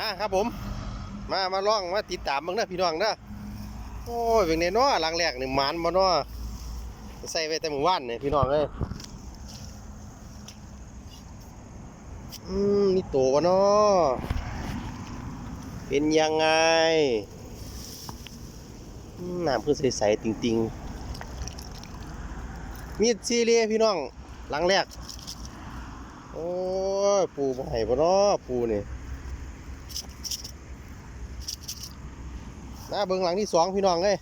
อะครับผม มามาล่องมาติดตามบ้างนะพี่น้องนะโอ้ยเป็นไงเนาะหลังแรกนี่หมันบ่เนาะใส่ไว้แต่หมู่บ้านเนี่ยพี่น้องเอ้ยอืมนี่โตวะเนาะเป็นยังไงน้ำเพื่อใสๆติงๆมีดซีเรียพี่น้องหลังแรก โอ้ย ปูให้บ่เนาะปูนี่ น้าเบิ่งหลังที่สองพี่น้องเอ้ย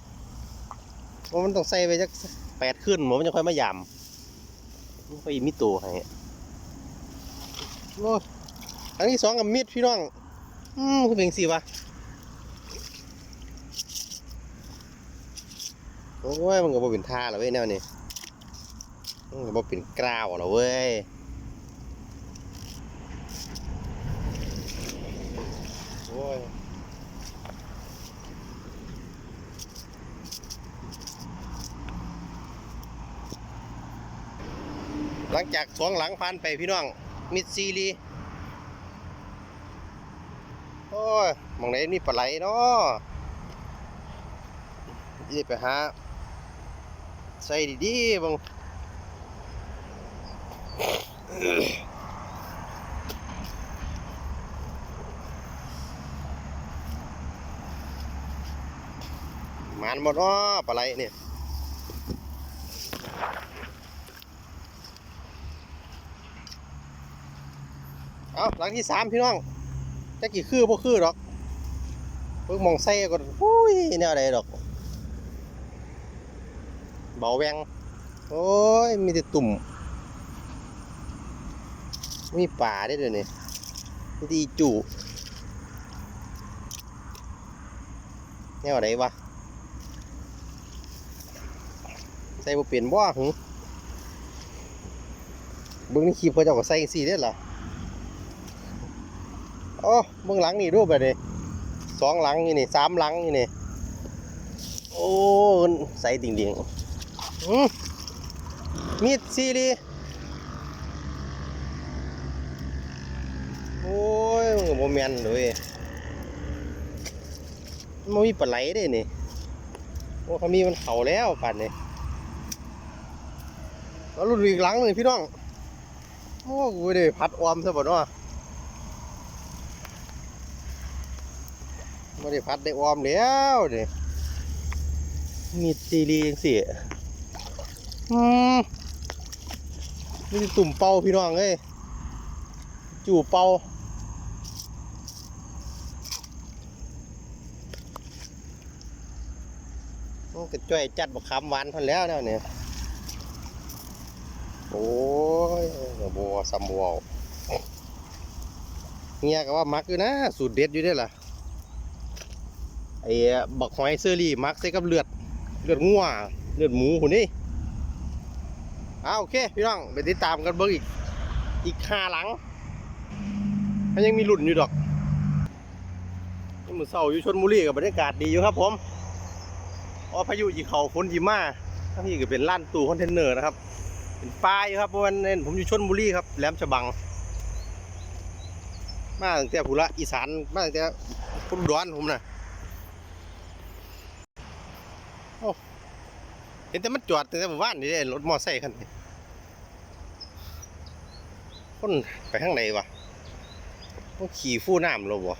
ว่ามันต้องใส่ไปจักแปดขึ้นหมอมันจะค่อยมายำมันค่อยมีตัวให้โอ้ยหลังที่สองกับมิดพี่น้อง อืมคือเป็นสิวะโอ้ยมันก็บ่เป็นท่าแล้วเว้ยแนวนี้มันก็บ่เป็นกล้าวแล้วเว้ยโอ้ย ลังจากสองหลังผ่านไปพี่น้อง มิดซีรีโอ้ยมองไหนมีปลาไหลเนาะยี่ไปหาใส่ดีๆบังมันหมดอ้อปลาไหลเนี่ยเอา หลังที่สามพี่น้องจะกี่คือพวกคือหรอกเพิ่งมองใส่ก็อุ้ยแนวใดดอกเบาแวงโอ้ยมีแต่ตุ่ม มีป่าได้ด้วยนี่มีจู่แนวไหนวะใส่บ่เปลี่ยนบ่หึเบิ่งในคลิปเขาเจ้าก็ใส่จังซี่เด้อ โอ้เบิ่งหลังนี่รูปแบบนี้สองหลังนี่นี่สามหลังนี่นี่โอ้ใส่ดิ่งๆอืมมีดซีรีโอ้ยมันก็บ่แมนเลยมันมีปลาไหลเด้นี่โอ้เขามีมันเข้าแล้วป่านนี้แล้วรุ่นอีกหลังหนึ่งพี่น้องโอ้กูไม่ได้พัดออมซะบ่เนาะ ไม่ได้พัดได้ออมแล้วเด้มีซีรีจังสิอืมนี่ตุ่มเป่าพี่น้องเอ้ยจู่เป่าโอ้กระจ้อยจัดบักคำหวานพันแล้วเนี่ย โอ้ยบัวซัมบัวเฮียก็ว่ามักอยู่นะ สูตรเด็ดอยู่เด้ล่ะ ไอ้บักหอยเซอรี่มักใส่กับเลือดเลือดงัวเลือดหมูคนนี้อ้าโอเคพี่น้องไปติดตามกันเบิ่งอีกอีกห้าหลังมันยังมีหลุ่นอยู่ดอกนี่มือเศร้าอยู่ชนบุรีกับบรรยากาศดีอยู่ครับผมอ๋อพายุยีเขาฝนยีมาทั้งนี้ก็เป็นล้านตู้คอนเทนเนอร์นะครับ เป็นป้ายครับเพราะว่าเน้ผมอยู่ชนบุรีครับแหลมฉบัง มาตั้งแต่พุระอีสานมาตั้งแต่พุทธดอนผมนะโเห็นแต่มันจอดแต่เมื่อวานนี่ได้รถมอไซค์คันนี้คนไปข้างในวะต้องขี่ฟู่น้ำเราบ่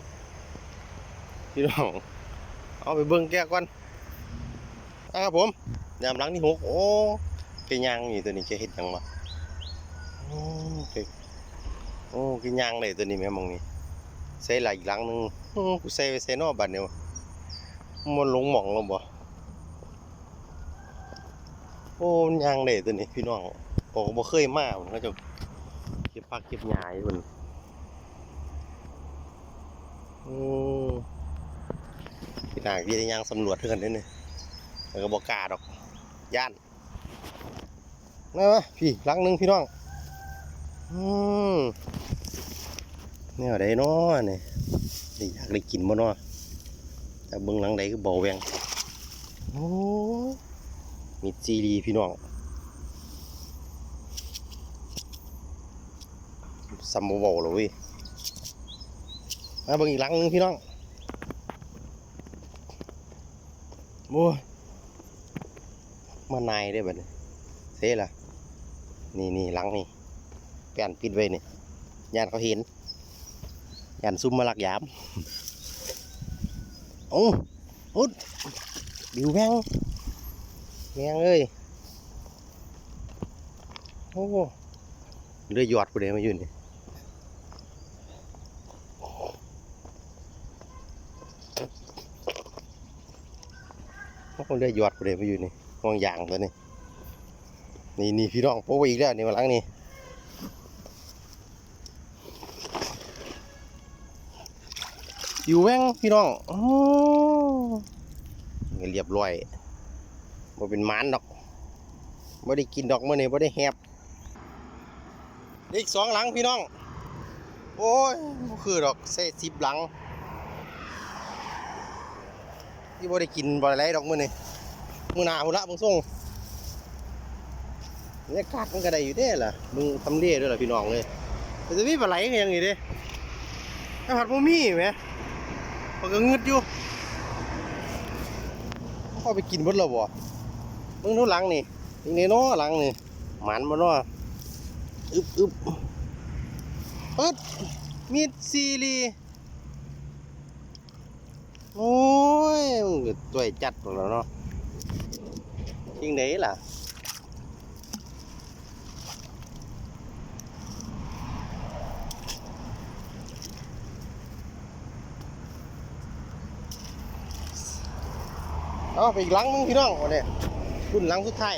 พี่น้องเอาไปเบิ้งแก้ก่อนอะครับผมยามหลังนี่หกโอ้แกยางอนี่ตัวนี้แกเห็ดยังวะโอ้แกโอ้แกยางเลยตัวนี้แม่มองนี่ใส่หลายหลังหนึ่งกูใส่ไปใส่นอกบัดเนี่ยวมันลงหมองเราบ่ ô nhang này tôi này พี่น้องผมก็บ่เคยมาผมก็จะเก็บผักเก็บหญ้าอยู่พุ่นอืมพี่นางที่ยังสำรวจเท่ากันเด้อนี่แต่ก็บ่กล้าดอกย่านนะวะพี่หลังหนึ่งพี่น้อง อืมแนวใดเนาะนี่ได้อยากได้กินบ่เนาะแต่เบิ่งหลังใดก็บ่แวงโอ้ มีซีรีพี่น้องซัมโบว์เลยเว้ยมาเบิ่งอีกลังนึงพี่น้องโอ้มานายได้อบัดนี้เซ่ละนี่นี่ลังนี่แป้นปิดไว้นี่ยานเขาเห็นยานซุ่มมาลักยามโอ้โอ้บิวแมง แมงเอ้ยโอ้เลือยอดกูเลยมาอยู่นี่พวกเลือยอดกูเลยมาอยู่นี่มองอย่างตัวนี้นี่นี่พี่น้องโป้อีกแล้วนี่มาหลังนี่อยู่แวงพี่น้องโอ้เรียบร้อย บ่เป็นหมานดอกบ่ได้กินดอกมื้อนี้บ่ได้แฮบอีกสองหลังพี่น้อง โอ้ยบ่คือดอกใส่สิบหลังที่บ่ได้กินบ่ได้ไรดอกมื้อนี้มือหนาพุ่นละบางส่งบรรยกาศมันก็ได้อยู่เด้ล่ะเบิ่งทำเลด้วยล่ะพี่น้องเลยแต่จะมีปลาไหลยังนี่เด้ถ้าผัดบ่มีแหมมันก็งึดอยู่พอไปกินเบิดแล้วบ่ เบิ่งดูหลังนี่นี่นี่เนาะหลังนี่หมันบ่เนาะอึบอึบปึ๊ดมีดซีรีโอ้ยมึงตัวจัดหมดแล้วเนาะจริงไหนล่ะเอาไปอีกหลังมึงพี่น้องวันนี้ รุ่นหลังสุดท้าย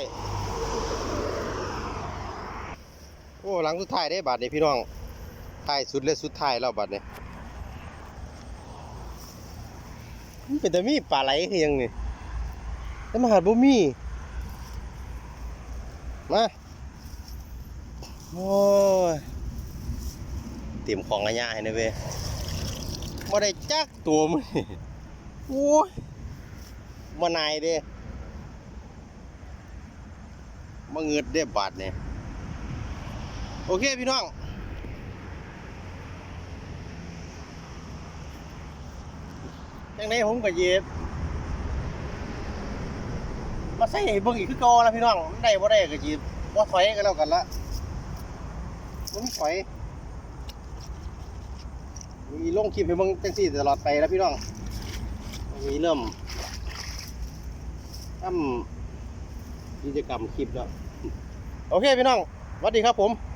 โอ้หลังสุดท้ายได้บาทนี่พี่น้องท้ายสุดและสุดท้ายแล้วบาทนี่มันเป็นแต่มีปลาไหลคือยังนี่แต่มาหาบ่มีมาโอ้ยเตรียมของอาญาให้นะเว้ยบ่ได้จักตัวมึงโอ้ยมานายเด้ มาเงิดได้บาทเนี่ยโอเคพี่น้องจังไดผมก็เย็บมาใส่เบิ่งอีกคือเก่าละพี่น้องมันได้บ่ได้ก็สิบ่ถอยก็แล้วกันละบ่มีถอยมีลงคลิปให้เบิ่งจังซี่ตลอดไปแล้วพี่น้องมีเริ่มทำ กิจกรรมคลิปแล้ว โอเคพี่น้องสวัสดีครับผม